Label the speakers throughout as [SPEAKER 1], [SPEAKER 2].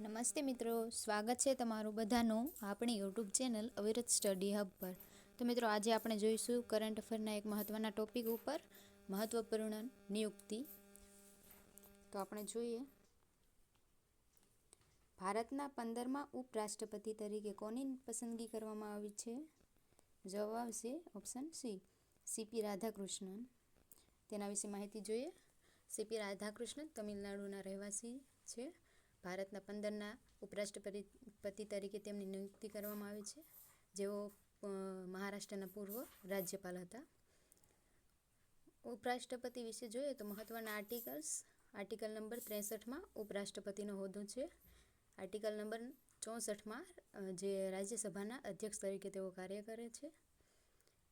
[SPEAKER 1] નમસ્તે મિત્રો, સ્વાગત છે તમારું બધાનું આપણી YouTube channel Avirat study hub પર. તો મિત્રો, આજે આપણે જોઈશું કરંટ અફેરના એક મહત્ત્વના ટોપિક ઉપર મહત્ત્વપૂર્ણ નિયુક્તિ. તો આપણે જોઈએ. ભારતના પંદરમાં ઉપરાષ્ટ્રપતિ તરીકે કોની પસંદગી કરવામાં આવી છે? જવાબ આવશે ઓપ્શન સી, સીપી રાધાકૃષ્ણન. તેના વિશે માહિતી જોઈએ. સીપી રાધાકૃષ્ણન તમિલનાડુના રહેવાસી છે. ભારતના પંદરના ઉપરાષ્ટ્રપતિ તરીકે તેમની નિયુક્તિ કરવામાં આવી છે. જેઓ મહારાષ્ટ્રના પૂર્વ રાજ્યપાલ હતા. ઉપરાષ્ટ્રપતિ વિશે જોઈએ તો મહત્ત્વના આર્ટિકલ્સ, આર્ટિકલ નંબર ત્રેસઠમાં ઉપરાષ્ટ્રપતિનો હોદ્દો છે. આર્ટિકલ નંબર ચોસઠમાં જે રાજ્યસભાના અધ્યક્ષ તરીકે તેઓ કાર્ય કરે છે.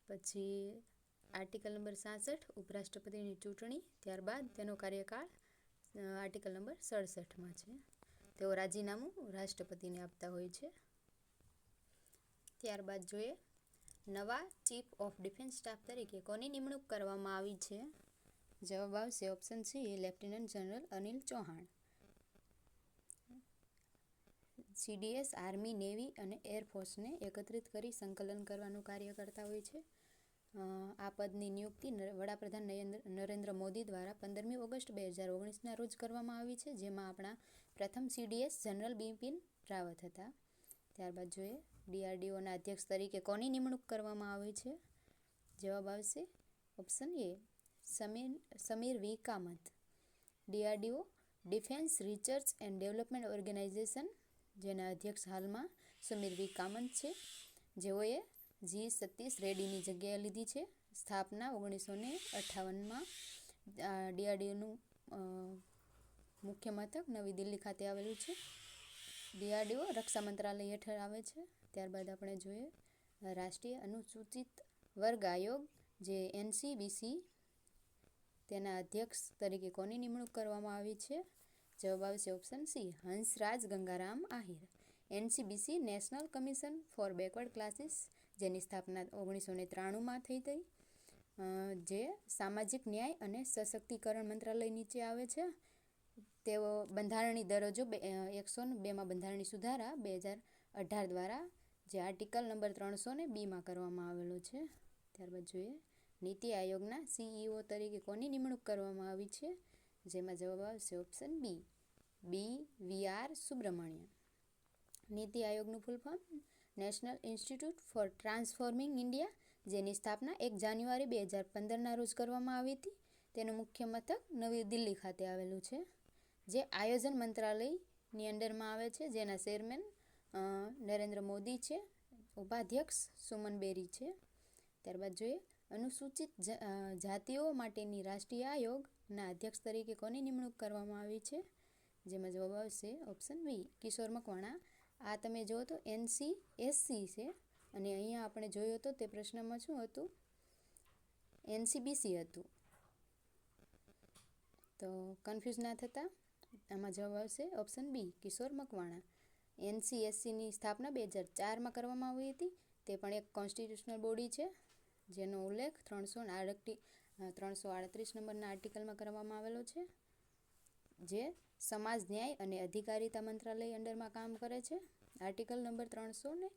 [SPEAKER 1] પછી આર્ટિકલ નંબર સાસઠ, ઉપરાષ્ટ્રપતિની ચૂંટણી ત્યારબાદ તેનો કાર્યકાળ આર્ટિકલ નંબર સડસઠમાં છે. તેઓ રાજીનામું રાષ્ટ્રપતિને આપતા હોય છે. ત્યારબાદ જોઈએ, નવા ચીફ ઓફ ડિફેન્સ સ્ટાફ તરીકે કોની નિમણૂક કરવામાં આવી છે? જવાબ આવશે option C, lieutenant general Anil Chauhan. CDS army, navy અને એરફોર્સને એકત્રિત કરી સંકલન કરવાનું કાર્ય કરતા હોય છે. આ પદની નિયુક્તિ વડાપ્રધાન નરેન્દ્ર મોદી દ્વારા પંદરમી ઓગસ્ટ બે હજાર ઓગણીસના રોજ કરવામાં આવી છે, જેમાં આપણા પ્રથમ સીડીએસ જનરલ બિપિન રાવત હતા. ત્યારબાદ જોઈએ ડીઆરડીઓના અધ્યક્ષ તરીકે કોની નિમણૂક કરવામાં આવી છે? જવાબ આવશે option A, Sameer Sameer V. Kamat. DRDO defence research and development organisation, જેના અધ્યક્ષ હાલમાં સમીર વી. કામત છે. જેઓએ જી સતીશ રેડ્ડીની જગ્યાએ લીધી છે. સ્થાપના ઓગણીસો ને અઠ્ઠાવનમાં ડીઆરડીઓનું મુખ્ય મથક નવી દિલ્હી ખાતે આવેલું છે. ડીઆરડીઓ રક્ષા મંત્રાલય હેઠળ આવે છે. ત્યારબાદ આપણે જોઈએ, રાષ્ટ્રીય અનુસૂચિત વર્ગ આયોગ, જે એનસીબીસી તેના અધ્યક્ષ તરીકે કોની નિમણૂક કરવામાં આવી છે? જવાબ આવશે option C, Hansraj Gangaram Ahir. NCBC national commission for backward classes જેની સ્થાપના ઓગણીસો ને ત્રાણુંમાં થઈ હતી જે સામાજિક ન્યાય અને સશક્તિકરણ મંત્રાલય નીચે આવે છે. તેઓ બંધારણની દરજ્જો બે એકસો ને બેમાં બંધારણની સુધારા બે હજાર અઢાર દ્વારા જે આર્ટિકલ નંબર ત્રણસો ને બીમાં કરવામાં આવેલો છે. ત્યારબાદ જોઈએ, નીતિ આયોગના સીઈઓ તરીકે કોની નિમણૂક કરવામાં આવી છે? જેમાં જવાબ આવશે option B B V R Subrahmanyam. NITI આયોગનું full form national institute for transforming India, જેની સ્થાપના એક જાન્યુઆરી બે હજાર પંદરના રોજ કરવામાં આવી હતી. તેનું મુખ્ય મથક નવી દિલ્હી ખાતે આવેલું છે, જે આયોજન મંત્રાલયની અંડરમાં આવે છે, જેના ચેરમેન નરેન્દ્ર મોદી છે, ઉપાધ્યક્ષ સુમન બેરી છે. ત્યારબાદ જોઈએ, અનુસૂચિત જાતિઓ માટેની રાષ્ટ્રીય આયોગના અધ્યક્ષ તરીકે કોની નિમણૂક કરવામાં આવી છે? જેમાં જવાબ આવશે ઓપ્શન બી, કિશોર મકવાણા આ તમે જુઓ તો એનસી એસસી છે. અને અહીંયા આપણે જોયો તો તે પ્રશ્નમાં શું હતું? એનસીબીસી હતું. તો કન્ફ્યુઝ ના થતા, આમાં જવાબ આવશે ઓપ્શન બી કિશોર મકવાણા. એનસીએસસીની સ્થાપના બે હજાર ચારમાં કરવામાં આવી હતી. તે પણ એક કોન્સ્ટિટ્યુશનલ બોડી છે, જેનો ઉલ્લેખ ત્રણસો આડત્રીસ ત્રણસો આડત્રીસ નંબરના આર્ટિકલમાં કરવામાં આવેલો છે, જે સમાજ, ન્યાય અને અધિકારીતા મંત્રાલય અંડરમાં કામ કરે છે. આર્ટિકલ નંબર ત્રણસો ને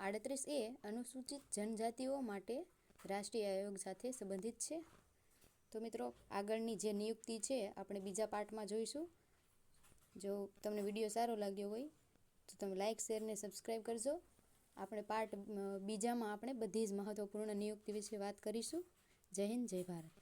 [SPEAKER 1] આડત્રીસ એ અનુસૂચિત જનજાતિઓ માટે રાષ્ટ્રીય આયોગ સાથે સંબંધિત છે. તો મિત્રો, આગળની જે નિયુક્તિ છે, આપણે બીજા પાર્ટમાં જોઈશું. જો તમને વીડિયો સારો લાગ્યો હોય, તો તમે લાઇક શેર ને સબસ્ક્રાઈબ કરજો. આપણે પાર્ટ બીજામાં આપણે બધી જ મહત્ત્વપૂર્ણ નિયુક્તિ વિશે વાત કરીશું. જય હિન્દ, જય ભારત.